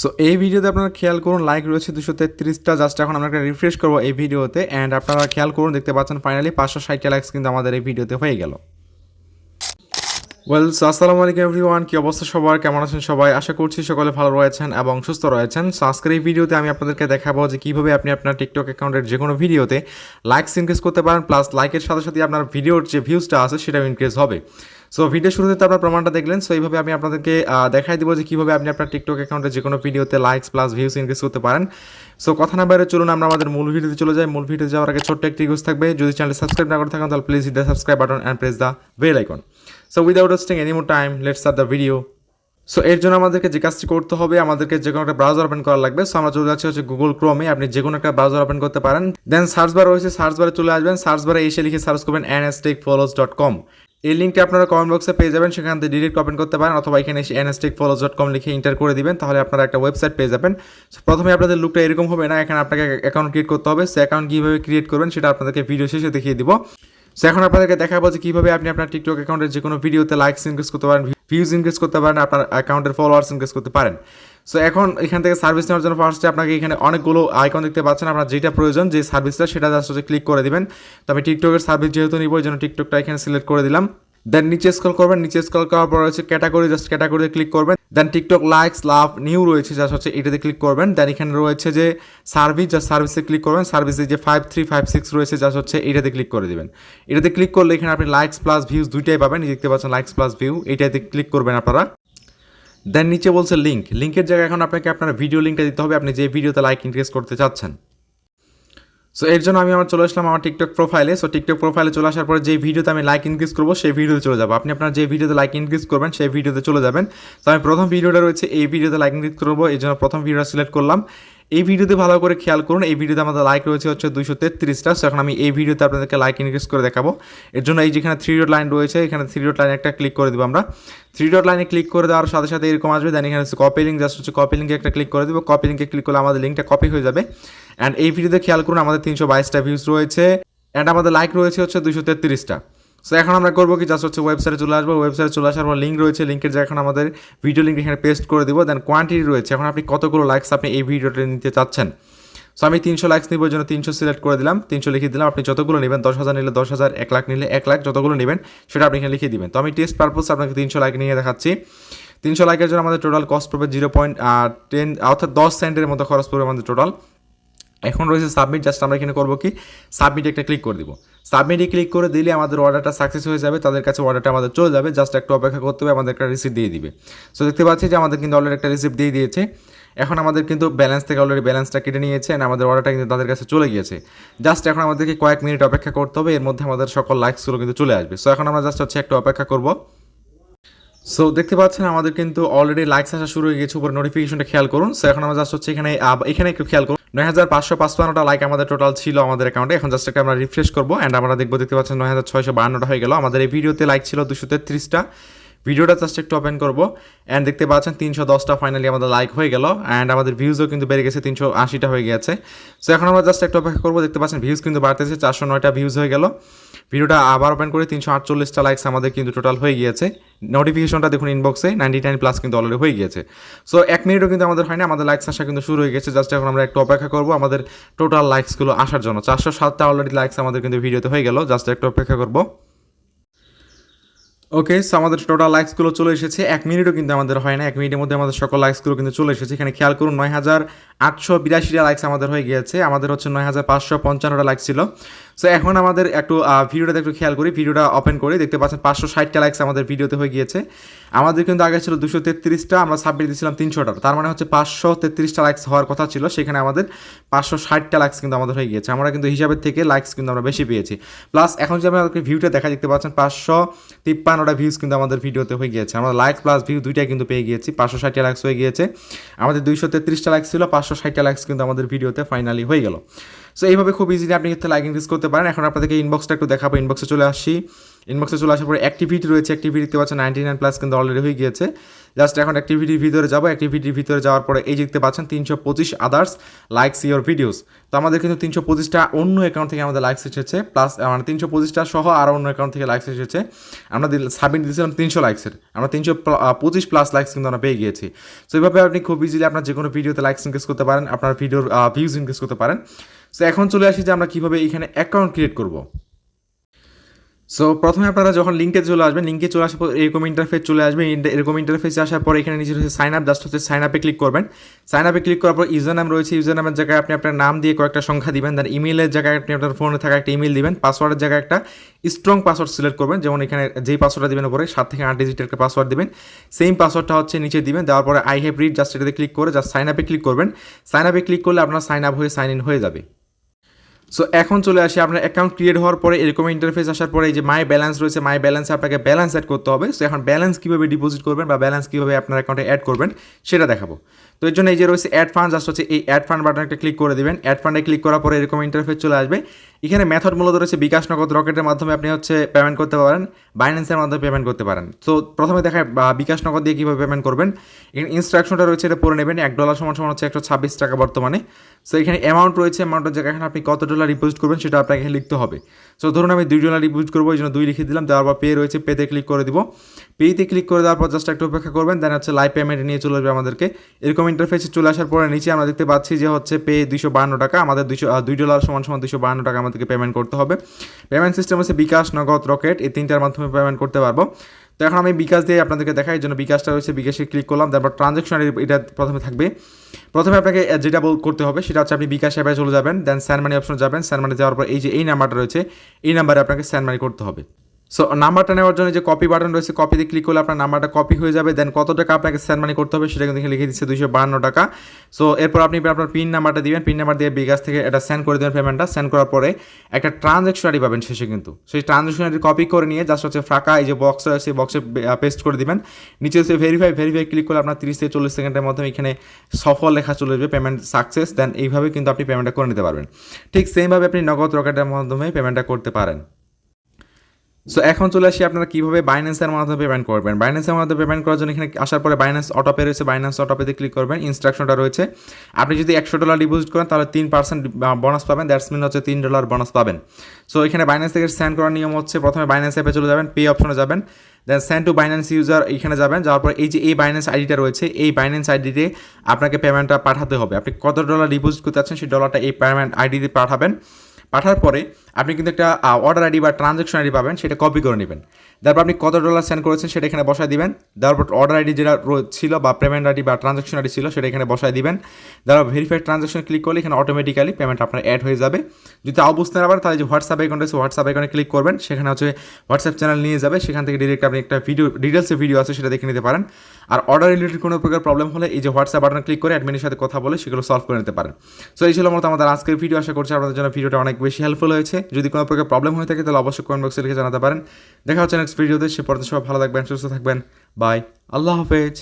So এই ভিডিওতে আপনারা খেয়াল করুন লাইক রয়েছে দুশো তেত্রিশটা। জাস্ট এখন আমরা একটা রিফ্রেশ করব এই ভিডিওতে। অ্যান্ড আপনারা খেয়াল করুন, দেখতে পাচ্ছেন ফাইনালি পাঁচশো ষাটটা লাইক্স কিন্তু আমাদের এই ভিডিওতে হয়ে গেল। ওয়েল সো আসসালামু আলাইকুম এভরিওয়ান কি অবস্থা সবার? কেমন আছেন সবাই? আশা করছি সকলে ভালো রয়েছেন এবং সুস্থ রয়েছেন। সো আজকের এই ভিডিওতে আমি আপনাদেরকে দেখাবো যে কীভাবে আপনি আপনার টিকটক অ্যাকাউন্টের যে কোনো ভিডিওতে লাইকস ইনক্রিজ করতে পারেন। প্লাস লাইকের সাথে সাথে আপনার ভিডিওর যে ভিউজটা আছে, সেটাও ইনক্রিজ হবে। সো ভিডিও শুরুতে আপনার প্রমাণটা দেখলেন সো এইভাবে আমি আপনাদেরকে দেখাই দিব যে কীভাবে আপনি আপনার টিকটক অ্যাকাউন্টে যে কোনো ভিডিওতে লাইকস প্লাস ভিউস ইনক্রিজ করতে পারেন। সো কথা না বাইরে চলুন, আমরা আমাদের মূল ভিডিওতে চলে যাই। মূল ভিডিওতে যাওয়ার আগে ছোট্ট একটি রিকোয়েস্ট থাকবে, যদি চ্যানেল সাবস্ক্রাইব না করে থাকেন, তাহলে please the subscribe button and press the bell icon so without wasting any more time let's start the video so এর জন্য আমাদেরকে যে কাজটি করতে হবে, আমাদেরকে যে কোনো একটা ব্রাউজার ওপেন করা লাগবে। সো আমরা চলে যাচ্ছি হচ্ছে গুগল ক্রোমে আপনি যে কোনো একটা ব্রাউজার ওপেন করতে পারেন। দেন সার্চ বার রয়েছে সার্চ বারে চলে আসবেন। সার্চ বারে এসে লিখে সার্চ করবেন এনএসটেক ফলোজ ডট কম এই লিঙ্কটি আপনারা কমেন্ট বক্সে পেয়ে যাবেন, সেখান থেকে ডিরেক্ট ওপেন করতে পারেন অথবা এখানে এসে এনএসটেক ফলোজ ডট কম লিখে ইন্টার করে দিবেন, তাহলে আপনারা একটা ওয়েবসাইট পেয়ে যাবেন। প্রথমে আপনাদের লুকটা এরকম হবে না, এখানে আপনাকে অ্যাকাউন্ট ক্রিয়েট করতে হবে। সে অ্যাকাউন্ট কীভাবে ক্রিয়েট করবেন, সেটা আপনাদেরকে ভিডিও শেষে দেখিয়ে দিব। সো এখন আপনাদেরকে দেখাবো যে কীভাবে আপনি আপনার টিকটক অ্যাকাউন্টের যে কোনো ভিডিওতে লাইকস ইনক্রিজ করতে পারেন ভিউজ ইনক্রিজ করতে পারেন, আপনার অ্যাকাউন্টের ফলোয়ার্স ইনক্রিজ করতে পারেন। সো এখন এখান থেকে সার্ভিস নেওয়ার জন্য ফার্স্টে আপনাকে এখানে অনেকগুলো আইকন দেখতে পাচ্ছেন। আপনার যেটা প্রয়োজন, যে সার্ভিসটা সেটা জাস্ট হচ্ছে ক্লিক করে দিবেন। তো আমি টিকটকের সার্ভিস যেহেতু নিব, এই জন্য টিকটকটা এখানে সিলেক্ট করে দিলাম। দেন নিচে স্ক্রল করবেন। নিচে স্ক্রল করার পর রয়েছে ক্যাটাগরি জাস্ট ক্যাটাগরিতে ক্লিক করবেন। Then TikTok likes love new রয়েছে জাস্ট হচ্ছে এটাতে ক্লিক করবেন। দেন এখানে রয়েছে যে সার্ভিস জাস্ট সার্ভিসে ক্লিক করবেন। সার্ভিসে যে ফাইভ থ্রি ফাইভ সিক্স রয়েছে জাস্ট হচ্ছে এটাতে ক্লিক করে দেবেন। এটাতে ক্লিক করলে এখানে আপনি লাইকস প্লাস ভিউজ দুইটাই পাবেন। দেখতে পাচ্ছেন লাইকস প্লাস ভিউ এটাতে ক্লিক করবেন আপনারা। দেন নিচে বলছে লিঙ্ক লিঙ্কের জায়গায় এখন আপনাকে আপনার ভিডিও লিঙ্কটা দিতে হবে। আপনি যে ভিডিওতে লাইক ইনক্রিজ করতে চাচ্ছেন। সো এর জন্য আমি আমার চলে আসলাম আমার টিকটক প্রোফাইলে সো টিকটক প্রোফাইলে চলে আসার পরে যে ভিডিওতে আমি লাইক ইনক্রিজ করব, সেই ভিডিওতে চলে যাব। আপনি আপনার যে ভিডিওতে লাইক ইনক্রিজ করবেন, সেই ভিডিওতে চলে যাবেন। তো আমি প্রথম ভিডিওটা রয়েছে, এই ভিডিওতে লাইক ইনক্রিজ করব। এই জন্য প্রথম ভিডিওটা সিলেক্ট করলাম। এই ভিডিওতে ভালো করে খেয়াল করুন, এই ভিডিওতে আমাদের লাইক রয়েছে হচ্ছে দুইশো তেত্রিশটা। সো এখন আমি এই ভিডিওতে আপনাদেরকে লাইক ইনক্রিজ করে দেখাবো। এর জন্য এই যেখানে থ্রি ডট লাইন রয়েছে, এখানে থ্রি ডট লাইন একটা ক্লিক করে দেবো আমরা। থ্রি ডট লাইনে ক্লিক করে দেওয়ার সাথে সাথে এরকম আসবে দেন এখানে কপি লিঙ্ক জাস্ট হচ্ছে কপি লিঙ্কে একটা ক্লিক করে দেবো। কপি লিঙ্কে ক্লিক করলে আমাদের লিঙ্কটা কপি হয়ে যাবে। অ্যান্ড এই ভিডিওতে খেয়াল করুন, আমাদের তিনশো বাইশটা ভিউজ রয়েছে। অ্যান্ড আমাদের লাইক রয়েছে হচ্ছে দুশো তেত্রিশটা। সো এখন আমরা করব কি? জাস্ট হচ্ছে ওয়েবসাইটে চলে আসব। ওয়েবসাইটে চলে আসার পর লিঙ্ক রয়েছে। লিঙ্কের জায়গায় এখন আমাদের ভিডিও লিঙ্ক এখানে পেস্ট করে দেবো। দেন কোয়ান্টিটি রয়েছে। এখন আপনি কতগুলো লাইকস আপনি এই ভিডিওটা নিতে চাচ্ছেন? সো আমি তিনশো লাইকস নিব জন্য তিনশো সিলেক্ট করে দিলাম। তিনশো লিখে দিলাম। আপনি যতগুলো নেবেন, দশ হাজার নিলে দশ হাজার, এক লাখ নিলে এক লাখ, যতগুলো নেবেন, সেটা আপনি এখানে লিখে দিবেন। তো আমি টেস্ট পারপোজ আপনাকে তিনশো লাইক নিয়ে দেখাচ্ছি। তিনশো লাইকের জন্য আমাদের টোটাল কস্ট পড়বে জিরো পয়েন্ট টেন অর্থাৎ দশ সেন্টের মতো খরচ পড়বে আমাদের টোটাল এখন রয়েছে সাবমিট জাস্ট আমরা এখানে করব কি? সাবমিট একটা ক্লিক করে দিব। সাবমিটে ক্লিক করে দিলে আমাদের অর্ডারটা সাকসেস হয়ে যাবে, তাদের কাছে অর্ডারটা আমাদের চলে যাবে জাস্ট একটু অপেক্ষা করতে হবে, আমাদের একটা রিসিপ্ট দিয়ে দিবে। সো দেখতে পাচ্ছি যে আমাদের কিন্তু অলরেডি একটা রিসিপ্ট দিয়ে দিয়েছে। এখন আমাদের কিন্তু ব্যালেন্স থেকে অলরেডি ব্যালেন্সটা কেটে নিয়েছে and আমাদের অর্ডারটা কিন্তু তাদের কাছে চলে গিয়েছে। জাস্ট এখন আমাদেরকে কয়েক মিনিট অপেক্ষা করতে হবে, এর মধ্যে আমাদের সকল লাইকসগুলো কিন্তু চলে আসবে। সো এখন আমরা জাস্ট হচ্ছে একটু অপেক্ষা করব। সো দেখতে পাচ্ছেন আমাদের কিন্তু অলরেডি লাইকস আসা শুরু হয়ে গেছে, উপরে নোটিফিকেশনটা খেয়াল করুন। সো এখন আমরা জাস্ট হচ্ছে এখানে এখানে একটু খেয়াল করুন। নয় হাজার পাঁচশো পাঁচপান্নটা লাইক আমাদের টোটাল ছিল আমাদের অ্যাকাউন্টে এখন জাস্ট একটা আমরা রিফ্রেশ করব অ্যান্ড আমরা দেখব, দেখতে পাচ্ছেন নয় হাজার ছয়শো বাহান্নটা হয়ে গেল। আমাদের এই ভিডিওতে লাইক ছিল দুশো তেত্রিশটা। ভিডিওটা জাস্ট একটু ওপেন করব। অ্যান্ড দেখতে পাচ্ছেন তিনশো দশটা ফাইনালি আমাদের লাইক হয়ে গেল। অ্যান্ড আমাদের ভিউজও কিন্তু বেড়ে গেছে, তিনশো আশিটা হয়ে গেছে। সো এখন আমরা জাস্ট একটু অপেক্ষা করব। দেখতে পাচ্ছেন ভিউজ কিন্তু বাড়তেছে, চারশো নয়টা ভিউজ হয়ে গেল। ভিডিওটা আবার ওপেন করে তিনশো আটচল্লিশটা লাইকস আমাদের কিন্তু টোটাল হয়ে গিয়েছে। নোটিফিকেশনটা দেখুন ইনবক্সে নাইনটি নাইন প্লাস কিন্তু অলরেডি হয়ে গিয়েছে। সো এক মিনিটও কিন্তু আমাদের হয়নি, আমাদের লাইকস আসা কিন্তু শুরু হয়ে গেছে। জাস্ট এখন আমরা একটু অপেক্ষা করব আমাদের টোটাল লাইকসগুলো আসার জন্য। চারশো সাতটা অলরেডি লাইকস আমাদের কিন্তু ভিডিওতে হয়ে গেল। জাস্ট একটু অপেক্ষা করব। ওকে সো আমাদের টোটাল লাইকসগুলো চলে এসেছে। এক মিনিটও কিন্তু আমাদের হয় না। এক মিনিটের মধ্যে আমাদের সকল লাইকসগুলো কিন্তু চলে এসেছে। এখানে খেয়াল করুন, নয় হাজার আটশো বিরাশিটা লাইকস আমাদের হয়ে গিয়েছে। আমাদের হচ্ছে নয় হাজার পাঁচশো পঞ্চান্নটা লাইক ছিল। সো এখন আমাদের একটু ভিডিওটা একটু খেয়াল করি। ভিডিওটা ওপেন করি দেখতে পাচ্ছেন, পাঁচশো ষাটটা লাইকস আমাদের ভিডিওতে হয়ে গিয়েছে। আমাদের কিন্তু আগে ছিল দুশো তেত্রিশটা, আমরা সাবমিট দিয়েছিলাম তিনশোটা। তার মানে হচ্ছে পাঁচশো তেত্রিশটা লাইক্স হওয়ার কথা ছিল, সেখানে আমাদের পাঁচশো ষাটটা লাইকস কিন্তু আমাদের হয়ে গিয়েছে। আমরা কিন্তু হিসাবের থেকে লাইক্স কিন্তু আমরা বেশি পেয়েছি। প্লাস এখন যে আমাদেরকে ভিউটা দেখা দেখতে পাচ্ছেন পাঁচশো তিপ্পান্নটা ভিউজ কিন্তু আমাদের ভিডিওতে হয়ে গিয়েছে। আমরা লাইক প্লাস ভিউ দুইটাই কিন্তু পেয়ে গিয়েছি, পাঁচশো ষাটটা লাইকস হয়ে গিয়েছে। আমাদের দুইশো তেত্রিশটা লাইকস ছিল, পাঁচশো ষাটটা লাইকস কিন্তু আমাদের ভিডিওতে ফাইনালি হয়ে গেল। সো এইভাবে খুব ইজিলি আপনি কিন্তু লাইক ইনক্রিজ করতে পারেন। এখন আপনাদেরকে ইনবক্সটা একটু দেখাবো। ইনবক্সে চলে আসছি ইনবক্সে চলে আসার পরে অ্যাক্টিভিটি রয়েছে অ্যাক্টিভিটি দেখতে পাচ্ছেন নাইনটি নাইন প্লাস কিন্তু অলরেডি হয়ে গিয়েছে। জাস্ট এখন অ্যাক্টিভিটির ভিতরে যাব অ্যাক্টিভিটির ভিতরে যাওয়ার পরে এই দেখতে পাচ্ছেন তিনশো পঁচিশ আদার্স লাইকস ইয়োর ভিডিওস তো আমাদের কিন্তু তিনশো পঁচিশটা অন্য অ্যাকাউন্ট থেকে আমাদের লাইকস এসেছে প্লাস মানে তিনশো পঁচিশটা সহ আরও অন্য অ্যাকাউন্ট থেকে লাইকস এসেছে। আমরা সাবমিট দিয়েছিলাম তিনশো লাইকসের আমরা তিনশো পঁচিশ প্লাস লাইকস কিন্তু আমরা পেয়ে গিয়েছি। সো এইভাবে আপনি খুব ইজিলি আপনার যে কোনো ভিডিওতে লাইকস ইনক্রিজ করতে পারেন, আপনার ভিডিওর ভিউজ ইনক্রিজ করতে পারেন। সো এখন চলে আসি যে আমরা কীভাবে এখানে অ্যাকাউন্ট ক্রিয়েট করব। সো প্রথমে আপনারা যখন লিঙ্কে চলে আসবেন লিঙ্কে চলে আসার পর এরকম ইন্টারফেস চলে আসবে এরকম ইন্টারফেসে আসার পর এখানে নিচে রয়েছে সাইন আপ জাস্ট হচ্ছে সাইন আপে ক্লিক করবেন। সাইন আপে ক্লিক করার পর ইউজার নাম রয়েছে ইউজার নামের জায়গায় আপনি আপনার নাম দিয়ে কয়েকটা সংখ্যা দিবেন দেন ইমেলের জায়গায় আপনি আপনার ফোনে থাকা একটা ইমেল দিবেন পাসওয়ার্ডের জায়গায় একটা স্ট্রং পাসওয়ার্ড সিলেক্ট করবেন, যেমন এখানে যেই পাসওয়ার্ডটা দিবেন উপরে, সাত থেকে আট ডিজিটের একটা পাসওয়ার্ড দিবেন। সেম পাসওয়ার্ডটা হচ্ছে নিচে দিবেন, দেওয়ার পরে আই হ্যাভ রিড জাস্ট এটাতে ক্লিক করে জাস্ট সাইন আপে ক্লিক করবেন। সাইন আপে ক্লিক করলে আপনার সাইন আপ হয়ে সাইন ইন হয়ে যাবে। সো এখন চলে আসি আপনার অ্যাকাউন্ট ক্রিয়েট হওয়ার পরে এরকম ইন্টারফেস আসার পরে যে মাই ব্যালেন্স রয়েছে মাই ব্যালেন্সে আপনাকে ব্যালেন্স অ্যাড করতে হবে। সো এখন ব্যালেন্স কীভাবে ডিপোজিট করবেন বা ব্যালেন্স কীভাবে আপনার অ্যাকাউন্টে অ্যাড করবেন, সেটা দেখাবো। তো এর জন্য এই যে রয়েছে অ্যাড ফান্ড জাস্ট হচ্ছে এই অ্যাড ফান্ড বাটনটা ক্লিক করে দেবেন। অ্যাড ফান্ডে ক্লিক করার পরে এরকম ইন্টারফেস চলে আসবে। এখানে মেথড মূলত রয়েছে বিকাশ নগদ রকেটের মাধ্যমে আপনি হচ্ছে পেমেন্ট করতে পারেন বাইন্যান্সের মাধ্যমে পেমেন্ট করতে পারেন। তো প্রথমে দেখায় বিকাশ নগদ দিয়ে কীভাবে পেমেন্ট করবেন। এখানে ইনস্ট্রাকশনটা রয়েছে এটা পড়ে নেবেন, এক ডলার সমান সমান হচ্ছে একশো ছাব্বিশ টাকা বর্তমানে। সো এখানে অ্যামাউন্ট রয়েছে অ্যামাউন্টের জায়গায় এখানে আপনি কত ডলার ডিপোজিট করবেন সেটা আপনাকে লিখতে হবে। সো ধরুন আমি দুই ডলার ডিপোজিট করব, এই জন্য দুই লিখে দিলাম তারপর পে রয়েছে পেতে ক্লিক করে দিব। পেতে ক্লিক করে দেওয়ার পর জাস্ট একটু অপেক্ষা করবেন দেন হচ্ছে লাইভ পেমেন্ট নিয়ে চলে আসবে আমাদেরকে। এরকম ইন্টারফেসে চলে আসার পরে নিচে আমরা দেখতে পাচ্ছি যে হচ্ছে পে দুইশো বান্ন টাকা, আমাদের দুইশো দুই ডলার সমান সমান দুইশো বান্ন টাকা আমাদেরকে পেমেন্ট করতে হবে। পেমেন্ট সিস্টেম হচ্ছে বিকাশ নগদ রকেট, এই তিনটার মাধ্যমে পেমেন্ট করতে পারব। তো এখন আমি বিকাশ দিয়ে আপনাদেরকে দেখাই, এই জন্য বিকাশটা রয়েছে, বিকাশে ক্লিক করলাম, তারপর ট্রানজ্যাকশন এটা প্রথমে থাকবে। প্রথমে আপনাকে যেটা করতে হবে, সেটা হচ্ছে আপনি বিকাশ অ্যাপে চলে যাবেন দেন স্যান মানি অপশনে যাবেন স্যান মানি যাওয়ার পর এই যে এই নাম্বারটা রয়েছে, এই নাম্বারে আপনাকে স্যান মানি করতে হবে। সো নাম্বারটা নেওয়ার জন্য যে কপি বাটন রয়েছে কপিতে ক্লিক করলে আপনার নাম্বারটা কপি হয়ে যাবে দেন কত টাকা আপনাকে সেন্ড মানি করতে হবে সেটা কিন্তু লিখে দিচ্ছে দুইশো বান্ন টাকা। সো এরপর আপনি আপনার পিন নাম্বারটা দিবেন পিন নাম্বার দিয়ে বিকাশ থেকে এটা সেন্ড করে দেবেন পেমেন্টটা সেন্ড করার পরে একটা ট্রানজ্যাকশন আইডি পাবেন শেষে কিন্তু। সেই ট্রানজ্যাকশন আইডি কপি করে নিয়ে জাস্ট হচ্ছে ফাঁকা এই যে বক্স আছে বক্সে পেস্ট করে দিবেন। নিচে হচ্ছে ভেরিফাই ভেরিফাই ক্লিক করলে আপনার তিরিশ থেকে চল্লিশ সেকেন্ডের মধ্যে এখানে সফল লেখা চলে আসবে পেমেন্ট সাকসেস দেন এইভাবে কিন্তু আপনি পেমেন্টটা করে নিতে পারবেন। ঠিক সেমভাবে আপনি নগদ রকেটের মাধ্যমে পেমেন্টটা করতে পারেন। সো এখন চলে আসি আপনারা কীভাবে বাইন্যান্সের মাধ্যমে পেমেন্ট করবেন। বাইন্যান্সের মাধ্যমে পেমেন্ট করার জন্য এখানে আসার পরে বাইন্যান্স অটোপে রয়েছে। বাইন্যান্স অটোপেতে ক্লিক করবেন। ইনস্ট্রাকশনটা রয়েছে। আপনি যদি একশো ডলার ডিপোজিট করেন, তাহলে তিন পার্সেন্ট বোনাস পাবেন। দ্যাটস মিন হচ্ছে তিন ডলার বোনাস পাবেন। সো এখানে বাইন্যান্স থেকে স্যান্ড করার নিয়ম হচ্ছে প্রথমে বাইন্যান্স অ্যাপে চলে যাবেন পে অপশনে যাবেন। Then send to Binance user এখানে যাবেন। যাওয়ার পর এই যে এই বাইন্যান্স আইডিটা রয়েছে, এই বাইন্যান্স আইডিতে আপনাকে পেমেন্টটা পাঠাতে হবে। আপনি কত ডলার ডিপোজিট করতে চাচ্ছেন, সেই ডলারটা এই পেমেন্ট আইডিতে পাঠাবেন। পাঠার পরে আপনি কিন্তু একটা অর্ডার আইডি বা ট্রানজ্যাকশন আইডি পাবেন, সেটা কপি করে নেবেন। তারপর আপনি কত ডলার সেন্ড করেছেন সেটা এখানে বসায় দিবেন। তারপর অর্ডার আইডি যেটা ছিল বা পেমেন্ট আইডি বা ট্রানজ্যাকশন আইডি ছিল সেটা এখানে বসায় দিবেন। তারপর ভেরিফাইড ট্রানজ্যাকশন ক্লিক করলে এখানে অটোমেটিক্যালি পেমেন্ট আপনার অ্যাড হয়ে যাবে। যদি তাও বুঝতে না পারেন, তাহলে যে হোয়াটসঅ্যাপ অ্যাকাউন্ট আছে হোয়াটসঅ্যাপ অ্যাকাউন্টে ক্লিক করবেন। সেখানে হচ্ছে হোয়াটসঅ্যাপ চ্যানেল নিয়ে যাবে। সেখান থেকে ডিরেক্ট আপনি একটা ভিডিও ডিটেলসে ভিডিও আছে, সেটা দেখে নিতে পারেন। আর অর্ডার রিলেটেড কোনো প্রকার প্রবলেম হলে এই যে হোয়াটসঅ্যাপ বাটনে ক্লিক করে অ্যাডমিনের সাথে কথা বলে সেগুলো সলভ করে নিতে পারেন। সো এই ছিল মতো আমাদের আজকের ভিডিও আশা করছি আপনাদের জন্য ভিডিওটা অনেক বেশি হেল্পফুল হয়েছে। যদি কোনো প্রকার প্রবলেম হয়ে থাকে, তাহলে অবশ্যই কমেন্ট বক্সে লিখে জানাতে পারেন। দেখা হচ্ছে নেক্সট ভিডিওতে সে পর্যন্ত সবাই ভালো থাকবেন, সুস্থ থাকবেন। বাই আল্লাহ হাফেজ।